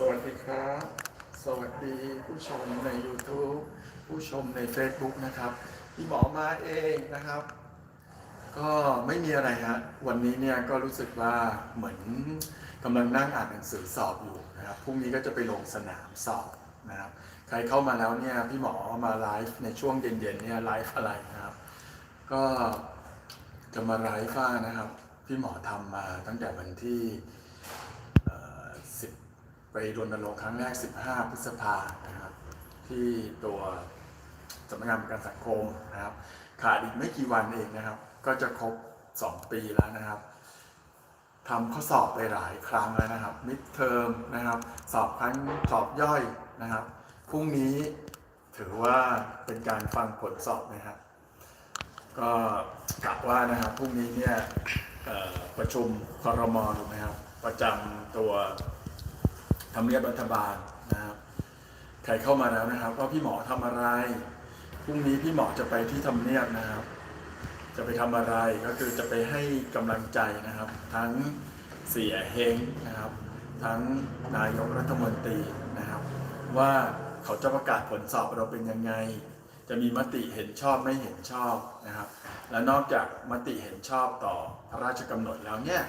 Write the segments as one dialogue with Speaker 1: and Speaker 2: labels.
Speaker 1: สวัสดีครับ สวัสดีผู้ชมใน YouTube ผู้ชมใน Facebook นะครับพี่หมอมาเองนะครับ ก็ไม่มีอะไรฮะวันนี้เนี่ยก็รู้สึกว่าเหมือนกำลังนั่งอ่านหนังสือสอบอยู่นะครับพรุ่งนี้ก็จะไปลงสนามสอบนะครับ ใครเข้ามาแล้วเนี่ยพี่หมอมาไลฟ์ในช่วงเย็นๆเนี่ยไลฟ์อะไรนะครับ ก็จะมาไลฟ์ว่านะครับ พี่หมอทำมาตั้งแต่วันที่ ไปรณรงค์ครั้งแรก 15 พฤษภานะครับ ที่ตัวสำนักงานประกันสังคมนะครับ ขาดอีกไม่กี่วันเองนะครับ ก็จะครบ 2 ปีแล้วนะครับทำข้อสอบไปหลายครั้งแล้วนะครับ มิดเทอมนะครับ สอบครั้งสอบย่อยนะครับ พรุ่งนี้ถือว่าเป็นการฟังผลสอบนะครับก็กะว่านะครับพรุ่งนี้เนี่ยประชุมคอรมถูกไหมครับ ประจำตัว ทำเนียบรัฐบาลนะครับใครเข้ามาแล้วนะครับว่าพี่หมอทำอะไรพรุ่งนี้พี่หมอจะไปที่ทำเนียบนะครับ จะไปทำอะไรก็คือจะไปให้กำลังใจนะครับ ทั้งเสียเฮงนะครับ ทั้งนายกรัฐมนตรีนะครับ ว่าเขาจะประกาศผลสอบเราเป็นยังไง จะมีมติเห็นชอบไม่เห็นชอบนะครับ และนอกจากมติเห็นชอบต่อพระราชกำหนดแล้วเนี่ย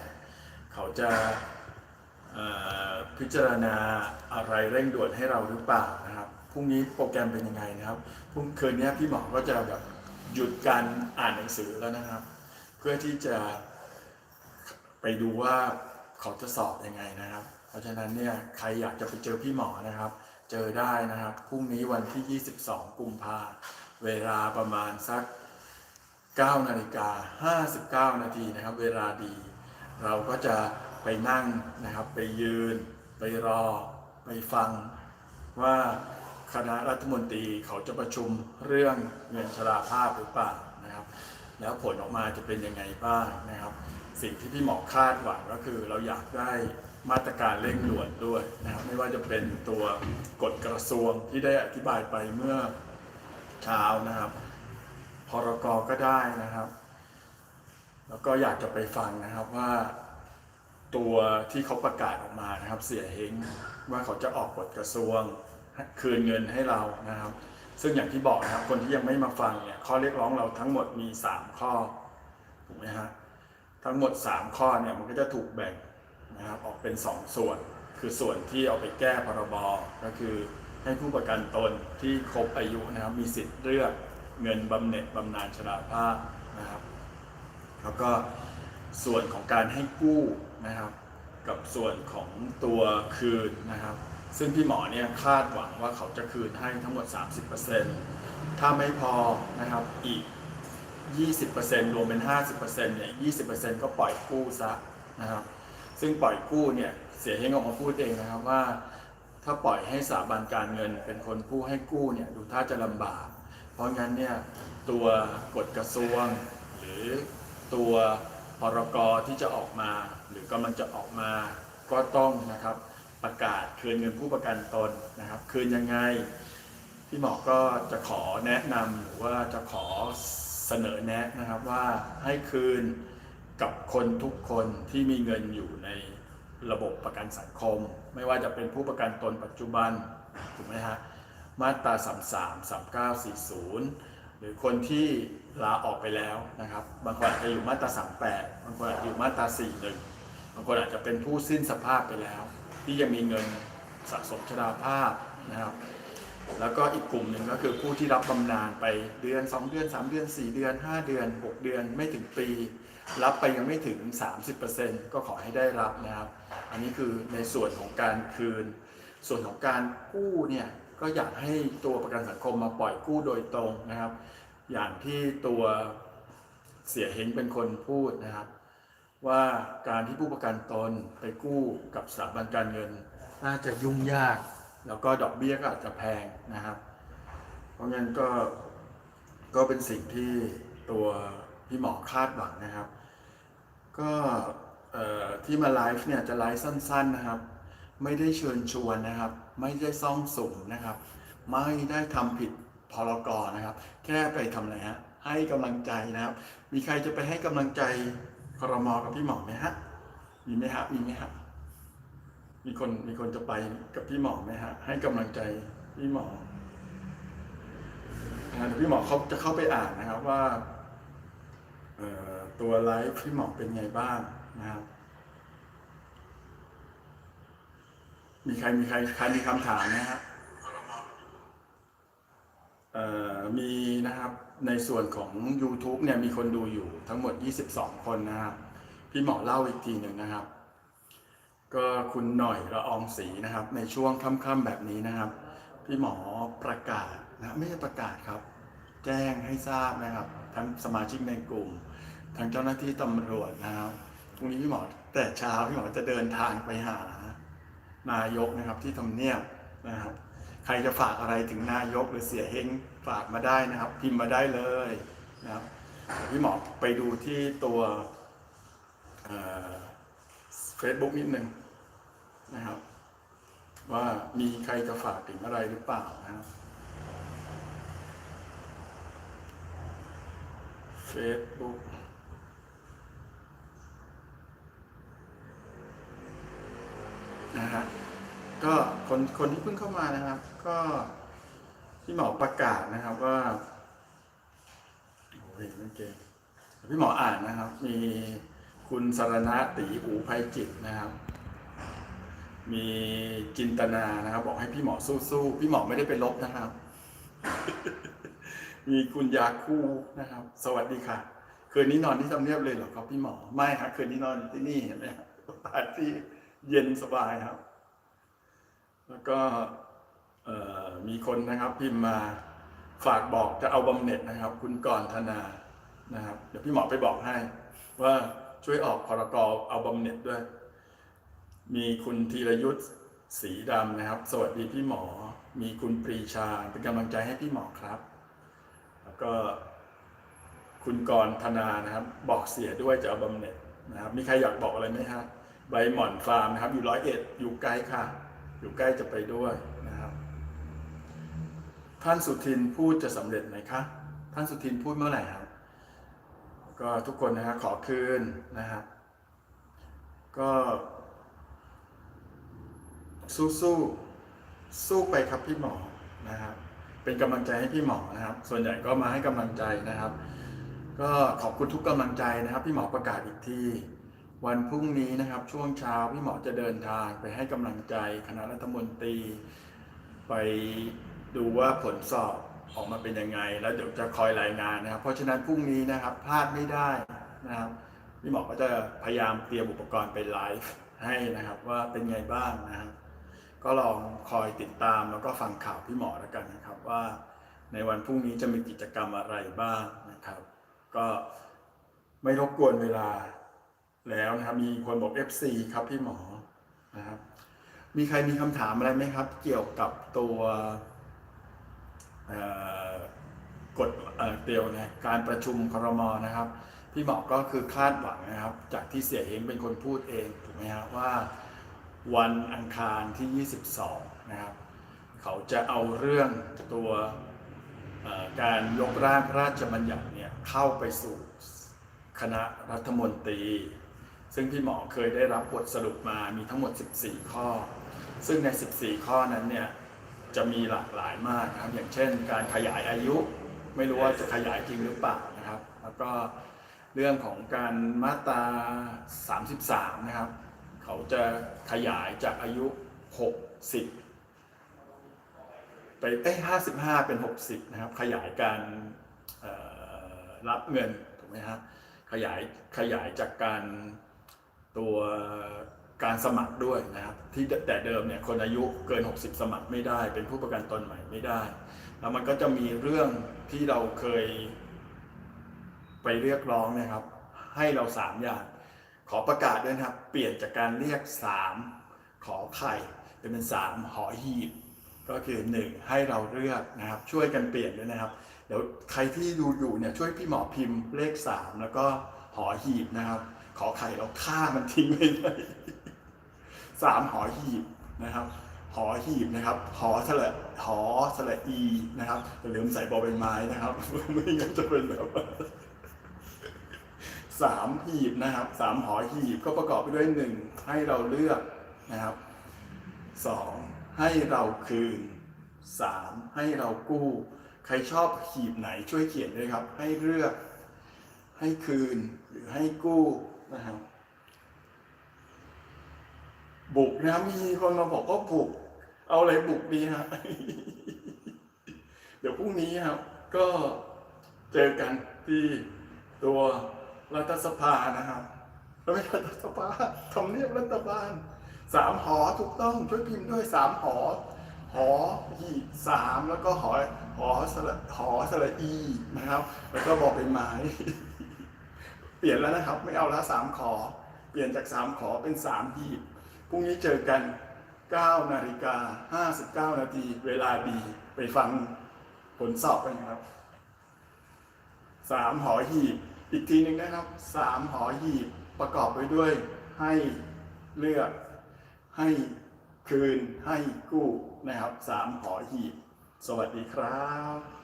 Speaker 1: เขาจะ พิจารณาอะไรเร่งด่วนให้เราหรือเปล่านะครับพรุ่งนี้โปรแกรมเป็นยังไงนะครับพรุ่งคืนนี้พี่หมอก็จะแบบหยุดการอ่านหนังสือแล้วนะครับ เพื่อที่จะไปดูว่าเขาจะสอบยังไงนะครับ เพราะฉะนั้นเนี่ยใครอยากจะไปเจอพี่หมอนะครับ เจอได้นะครับพรุ่งนี้วันที่ 22 กุมภาเวลาประมาณสัก 9 นาฬิกา 59 นาทีนะครับ เวลาดี เราก็จะ ไปนั่งนะครับ ไปยืน ไปรอ ไปฟัง ว่าคณะรัฐมนตรีเขาจะประชุมเรื่องเงินชราภาพหรือเปล่านะครับ แล้วผลออกมาจะเป็นยังไงบ้างนะครับ สิ่งที่พี่หมอคาดหวังก็คือเราอยากได้มาตรการเร่งด่วนด้วยนะครับ ไม่ว่าจะเป็นตัวกฎกระทรวงที่ได้อธิบายไปเมื่อเช้านะครับพรกก็ได้นะครับ แล้วก็อยากจะไปฟังนะครับว่า ตัวที่เขาประกาศออกมานะครับเสียเฮงว่าเขาจะออกกฎกระทรวงคืนเงินให้เรานะครับ ซึ่งอย่างที่บอกนะครับคนที่ยังไม่มาฟังเนี่ยข้อเรียกร้องเราทั้งหมดมี 3 ข้อถูกไหมฮะทั้งหมด 3 ข้อเนี่ยมันก็จะถูกแบ่งนะครับออกเป็น 2 ส่วน คือส่วนที่เอาไปแก้พรบก็คือให้ผู้ประกันตนที่ครบอายุนะครับมีสิทธิ์เลือกเงินบำเหน็จบำนาญชราภาพนะครับ แล้วก็ส่วนของการให้กู้ นะครับ กับส่วนของตัวคืนนะครับ ซึ่งพี่หมอเนี่ยคาดหวังว่าเขาจะคืนให้ทั้งหมด 30%ถ้าไม่พอนะครับอีก 20%รวมเป็น 50%เนี่ย 20%ก็ปล่อยกู้ซะนะครับ ซึ่งปล่อยกู้เนี่ยเสียเฮงออกมาพูดเองนะครับว่า ถ้าปล่อยให้สถาบันการเงินเป็นคนผู้ให้กู้เนี่ยดูท่าจะลำบาก เพราะงั้นเนี่ยตัวกฎกระทรวงหรือตัว พรกที่จะออกมาหรือกำลังจะออกมาก็ต้องนะครับประกาศคืนเงินผู้ประกันตนนะครับ คืนยังไงพี่หมอก็จะขอแนะนำหรือว่าจะขอเสนอแนะนะครับว่าให้คืนกับคนทุกคนที่มีเงินอยู่ในระบบประกันสังคม ไม่ว่าจะเป็นผู้ประกันตนปัจจุบันถูกไหมฮะมาตรา 33 3940 หรือคนที่ ลาออกไปแล้วนะครับ บางคนอาจจะอยู่มาตรา38บางคนอาจจะอยู่มาตรา41บางคนอาจจะเป็นผู้สิ้นสภาพไปแล้ว ที่ยังมีเงินสะสมชราภาพนะครับ แล้วก็อีกกลุ่มหนึ่งก็คือผู้ที่รับบำนาญไปเดือน 2 เดือน 3 เดือน 4 เดือน 5 เดือน 6 เดือนไม่ถึงปี รับไปยังไม่ถึง 30%ก็ขอให้ได้รับนะครับ อันนี้คือในส่วนของการคืน ส่วนของการกู้เนี่ยก็อยากให้ตัวประกันสังคมมาปล่อยกู้โดยตรงนะครับ อย่างที่ตัวเสียเฮงเป็นคนพูดนะครับ ว่าการที่ผู้ประกันตนไปกู้กับสถาบันการเงิน น่าจะยุ่งยาก แล้วก็ดอกเบี้ยก็อาจจะแพงนะครับ เพราะงั้นก็ก็เป็นสิ่งที่ตัวพี่หมอคาดหวังนะครับ ก็ที่มาไลฟ์เนี่ยจะไลฟ์สั้น ๆนะครับ ไม่ได้เชิญชวนนะครับ ไม่ได้ซ่องสุมนะครับ ไม่ได้ทำผิด พรกนะครับ แค่ไปทำอะไรฮะให้กำลังใจนะครับ มีใครจะไปให้กำลังใจครมกับพี่หมอไหมฮะมีไหมฮะมีไหมฮะมีคนมีคนจะไปกับพี่หมอไหมฮะให้กำลังใจพี่หมอนะเดี๋ยวพี่หมอเขาจะเข้าไปอ่านนะครับว่าตัวไลฟ์พี่หมอเป็นไงบ้างนะครับ มีใครมีใครใครมีคำถามนะฮะเอ่อ มีนะครับในส่วนของ YouTube เนี่ยมีคนดูอยู่ทั้งหมด 22 คนนะครับ พี่หมอเล่าอีกทีหนึ่งนะครับ ก็คุณหน่อยละอองศีนะครับ ในช่วงค่ำๆแบบนี้นะครับ พี่หมอประกาศนะไม่ใช่ประกาศครับ แจ้งให้ทราบนะครับ ทั้งสมาชิกในกลุ่ม ทั้งเจ้าหน้าที่ตำรวจนะครับพรุ่งนี้พี่หมอแต่เช้าพี่หมอจะเดินทางไปหานายกนะครับที่ทำเนียบนะครับ ใครจะฝากอะไรถึงนายกหรือเสียเฮง ฝากมาได้นะครับ พิมพ์มาได้เลยนะครับพี่หมอไปดูที่ตัวเฟซบุ๊กนิดหนึ่งนะครับ ว่ามีใครจะฝากถึงอะไรหรือเปล่านะครับเฟซบุ๊กนะฮะก็คนคนที่เพิ่งเข้ามานะครับ ก็ พี่หมอประกาศนะครับว่าโอ้ยเมื่อกี้พี่หมออ่านนะครับ มีคุณสารณะตีอูภัยจิตนะครับ มีจินตนานะครับ บอกให้พี่หมอสู้ๆพี่หมอไม่ได้ไปลบนะครับ มีคุณยาคู่นะครับ สวัสดีค่ะคืนนี้นอนที่ทำเนียบเลยเหรอครับพี่หมอไม่ครับคืนนี้นอนที่นี่เห็นไหมครับปาร์ตี้เย็นสบายครับ แล้วก็ มีคนนะครับพิมพ์มาฝากบอกจะเอาบำเหน็จนะครับ คุณกรธนานะครับ เดี๋ยวพี่หมอไปบอกให้ ว่าช่วยออกพรกรเอาบำเหน็จด้วย มีคุณธีรยุทธ์สีดำนะครับ สวัสดีพี่หมอ มีคุณปรีชาเป็นกำลังใจให้พี่หมอครับ แล้วก็คุณกรธนานะครับ บอกเสียด้วยจะเอาบำเหน็จนะครับ มีใครอยากบอกอะไรไหมครับใบหม่อนฟาร์มนะครับ อยู่ร้อยเอ็ดอยู่ใกล้ค่ะ อยู่ใกล้จะไปด้วย ท่านสุทินพูดจะสำเร็จไหมคะ ท่านสุทินพูดเมื่อไหร่ครับ ก็ทุกคนนะครับขอคืนนะครับ ก็ สู้สู้สู้ไปครับพี่หมอนะครับ เป็นกำลังใจให้พี่หมอนะครับ ส่วนใหญ่ก็มาให้กำลังใจนะครับ ก็ขอบคุณทุกกำลังใจนะครับ พี่หมอประกาศอีกทีวันพรุ่งนี้นะครับช่วงเช้าพี่หมอจะเดินทางไปให้กำลังใจคณะรัฐมนตรี ไป ดูว่าผลสอบออกมาเป็นยังไง แล้วเดี๋ยวจะคอยรายงานนะครับ เพราะฉะนั้นพรุ่งนี้นะครับพลาดไม่ได้นะครับพี่หมอก็จะพยายามเตรียมอุปกรณ์ไปไลฟ์ให้นะครับว่าเป็นไงบ้างนะครับ ก็ลองคอยติดตามแล้วก็ฟังข่าวพี่หมอแล้วกันนะครับว่า ในวันพรุ่งนี้จะมีกิจกรรมอะไรบ้างนะครับ ก็ไม่รบกวนเวลาแล้วนะครับมีคนบอก FC ครับพี่หมอนะครับมีใครมีคำถามอะไรไหมครับ เกี่ยวกับตัว กฎเอ่อเตียวนะการประชุมครมนะครับ พี่หมอก็คือคาดหวังนะครับ จากที่เสียเฮงเป็นคนพูดเองถูกไหมครับว่าวันอังคารที่ 22 นะครับ เขาจะเอาเรื่องตัวการยกร่างพระราชบัญญัติเนี่ยเข้าไปสู่คณะรัฐมนตรี ซึ่งพี่หมอเคยได้รับบทสรุปมามีทั้งหมด 14 ข้อ ซึ่งใน 14 ข้อนั้นเนี่ย จะมีหลากหลายมากนะครับ อย่างเช่น การขยายอายุ ไม่รู้ว่าจะขยายจริงหรือเปล่านะครับ แล้วก็เรื่องของการมาตรา 33 นะครับ เขาจะขยายจากอายุ 60 ไปเอ้55 เป็น 60 นะครับ ขยายการรับเงินถูกไหมฮะขยายขยายจากการตัวการสมัครด้วยนะครับ ที่แต่เดิมเนี่ยคนอายุเกิน 60 สมัครไม่ได้ เป็นผู้ประกันตนใหม่ไม่ได้ แล้วมันก็จะมีเรื่องที่เราเคยไปเรียกร้องนะครับ ให้เราสามอย่าง ขอประกาศด้วยนะครับ เปลี่ยนจากการเรียกสามขอไข่เป็นสามหอหีบ ก็คือหนึ่งให้เราเลือกนะครับ ช่วยกันเปลี่ยนด้วยนะครับเดี๋ยวใครที่ดูอยู่เนี่ยช่วยพี่หมอพิมพ์เลขสามแล้วก็หอหีบนะครับ ขอไข่เราฆ่ามันทิ้งไปเลย สามหอหีบนะครับหอหีบนะครับหอสระหอสระอีนะครับอย่าลืมใส่บอใบไม้นะครับ ไม่งั้นจะเป็นแบบว่าสามหีบนะครับสามหอหีบก็ประกอบไปด้วยหนึ่งให้เราเลือกนะครับสองให้เราคืนสามให้เรากู้ ใครชอบหีบไหนช่วยเขียนด้วยครับ ให้เลือก ให้คืนหรือให้กู้นะครับ บุกนะมีคนมาบอกว่าบุก เอาอะไรบุกดีฮะเดี๋ยวพรุ่งนี้ครับ ก็เจอกันที่ตัวรัฐสภานะครับแล้วไม่รัฐสภาทำเนียบรัฐบาลสามหอถูกต้องช่วยพิมพ์ด้วยสามหอ หอหีบสามแล้วก็หอหอสระหอสระอีนะครับ แล้วก็บอกเป็นไม้เปลี่ยนแล้วนะครับ ไม่เอาละสามขอ เปลี่ยนจากสามขอเป็นสามหีบ พรุ่งนี้เจอกัน 9 นาฬิกา 59 นาที เวลาดีไปฟังผลสอบกันครับสามหอหีบ อีกทีหนึ่งนะครับสามหอหีบประกอบไปด้วย ให้เลือก ให้คืน ให้กู้นะครับสามหอหีบ สวัสดีครับ